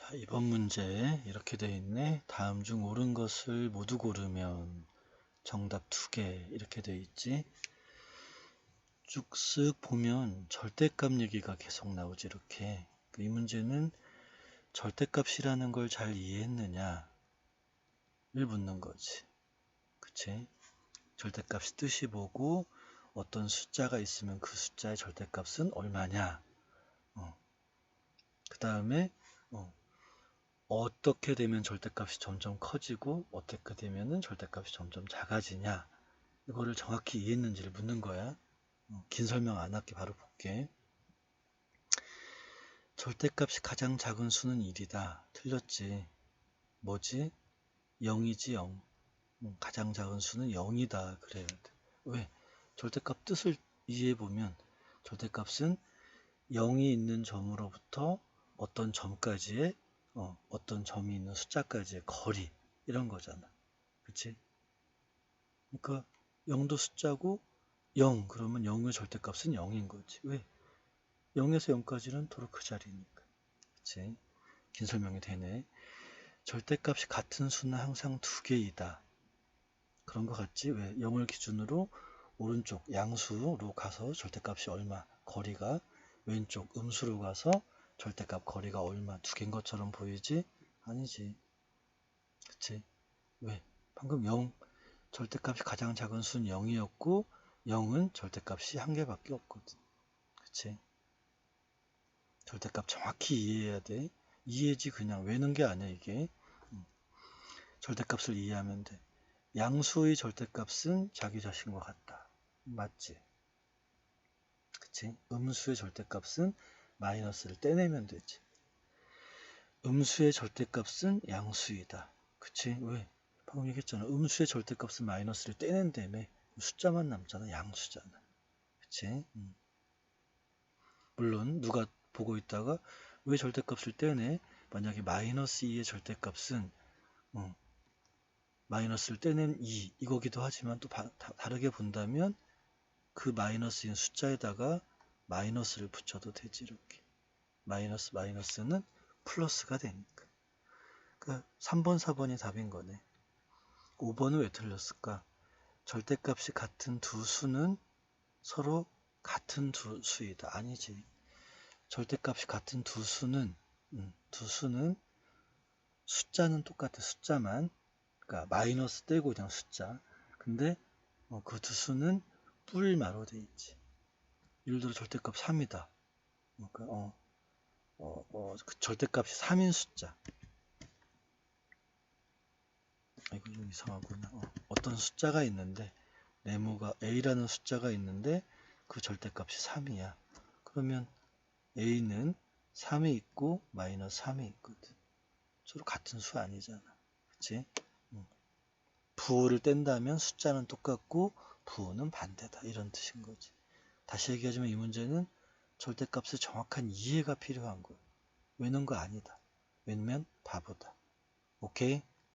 자, 이번 문제 이렇게 돼 있네. 다음 중 옳은 것을 모두 고르면 정답 두 개 이렇게 돼 있지. 쭉 쓱 보면 절대값 얘기가 계속 나오지 이렇게. 이 문제는 절대값이라는 걸 잘 이해했느냐를 묻는 거지. 그치? 절대값이 뜻이 뭐고 어떤 숫자가 있으면 그 숫자의 절대값은 얼마냐. 어. 그 다음에 어, 어떻게 되면 절대값이 점점 커지고 어떻게 되면은 절대값이 점점 작아지냐 이거를 정확히 이해했는지를 묻는 거야. 어, 긴 설명 안 할게 바로 볼게. 절대값이 가장 작은 수는 1이다. 틀렸지. 뭐지? 0이지 0. 음, 가장 작은 수는 0이다. 그래야 돼. 왜? 절대값 뜻을 이해해 보면 절대값은 0이 있는 점으로부터 어떤 점까지의 어, 어떤 점이 있는 숫자까지의 거리 이런 거잖아. 그치? 그러니까 0도 숫자고 0 그러면 0의 절대값은 0인 거지. 왜? 0에서 0까지는 도로 그 자리니까. 그치? 긴 설명이 되네. 절대값이 같은 수는 항상 두 개이다. 그런 거 같지? 왜? 0을 기준으로 오른쪽 양수로 가서 절대값이 얼마, 거리가 왼쪽 음수로 가서 절대값 거리가 얼마 두 개인 것처럼 보이지? 아니지. 그치? 왜? 방금 0 절대값이 가장 작은 수는 0이었고 0은 절대값이 한 개밖에 없거든. 그치? 절대값 정확히 이해해야 돼. 이해지 그냥 외는 게 아니야 이게. 음. 절대값을 이해하면 돼. 양수의 절대값은 자기 자신과 같다. 맞지? 그치? 음수의 절대값은 마이너스를 떼내면 되지. 음수의 절대값은 양수이다. 그치? 왜? 방금 얘기했잖아. 음수의 절대값은 마이너스를 떼낸다며 숫자만 남잖아. 양수잖아. 그치? 음. 물론 누가 보고 있다가 왜 절대값을 떼내? 만약에 마이너스 2의 절대값은 음, 마이너스를 떼낸 2 이거기도 하지만 또 바, 다, 다르게 본다면 그 마이너스인 숫자에다가 마이너스를 붙여도 되지 이렇게. 마이너스 마이너스는 플러스가 되니까. 그러니까 3번 4번이 답인 거네. 5번은 왜 틀렸을까? 절대값이 같은 두 수는 서로 같은 두 수이다. 아니지. 절대값이 같은 두 수는 음, 두 수는 숫자는 똑같아 숫자만. 그러니까 마이너스 떼고 그냥 숫자. 근데 어, 그 두 수는 뿔마로 돼 있지 예를 들어 절대값 3이다. 그러니까 어, 어, 어, 그 절대값이 3인 숫자. 아, 이거 좀 이상하구나. 어, 떤 숫자가 있는데 네모가 a라는 숫자가 있는데 그 절대값이 3이야. 그러면 a는 3이 있고 마이너스 3이 있거든. 서로 같은 수 아니잖아. 그치? 응. 부호를 뗀다면 숫자는 똑같고 부호는 반대다. 이런 뜻인 거지. 다시 얘기하자면 이 문제는 절대값의 정확한 이해가 필요한 거예요. 외는 거 아니다. 외면 바보다. 오케이?